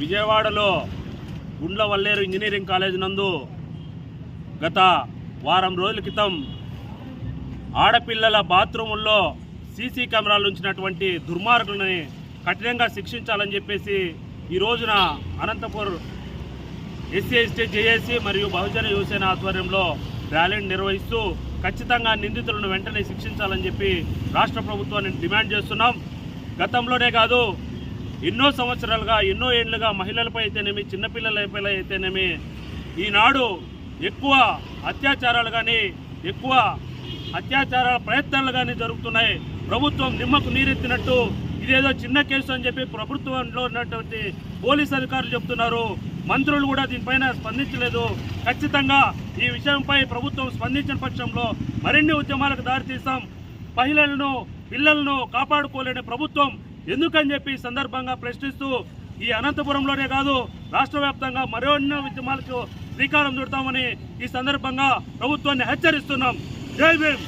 విజయవాడలో Gundla Valleru engineering college నందు గత వారం రోజుల క్రితం ఆడపిల్లల బాత్రూముల్లో సీసీ కెమెరాలు ఉంచినటువంటి దుర్మార్గులని కఠినంగా శిక్షించాలని చెప్పేసి ఈ రోజున అనంతపూర్ ఎస్సీ ఎస్టీ జేఏసీ మరియు బహుజన యువసేన ఆధ్వర్యంలో ర్యాలీని నిర్వహిస్తూ ఖచ్చితంగా నిందితులను వెంటనే శిక్షించాలని చెప్పి రాష్ట్ర ప్రభుత్వాన్ని డిమాండ్ చేస్తున్నాం. గతంలోనే కాదు ఎన్నో సంవత్సరాలుగా ఎన్నో ఏళ్ళుగా మహిళలపై అయితేనేమి చిన్నపిల్లలపై అయితేనేమి ఈనాడు ఎక్కువ అత్యాచారాలు కానీ ఎక్కువ అత్యాచారాల ప్రయత్నాలు కానీ జరుగుతున్నాయి. ప్రభుత్వం నిమ్మకు నీరెత్తినట్టు ఇదేదో చిన్న కేసు అని చెప్పి ప్రభుత్వంలో ఉన్నటువంటి పోలీస్ అధికారులు చెప్తున్నారు. మంత్రులు కూడా దీనిపైన స్పందించలేదు. ఖచ్చితంగా ఈ విషయంపై ప్రభుత్వం స్పందించిన పక్షంలో మరిన్ని ఉద్యమాలకు దారితీస్తాం. మహిళలను పిల్లలను కాపాడుకోలేని ప్రభుత్వం ఎందుకని చెప్పి ఈ సందర్భంగా ప్రశ్నిస్తూ ఈ అనంతపురంలోనే కాదు రాష్ట్ర వ్యాప్తంగా మరెన్నో ఉద్యమాలకు శ్రీకారం చుడతామని ఈ సందర్భంగా ప్రభుత్వాన్ని హెచ్చరిస్తున్నాం. జై భీమ్!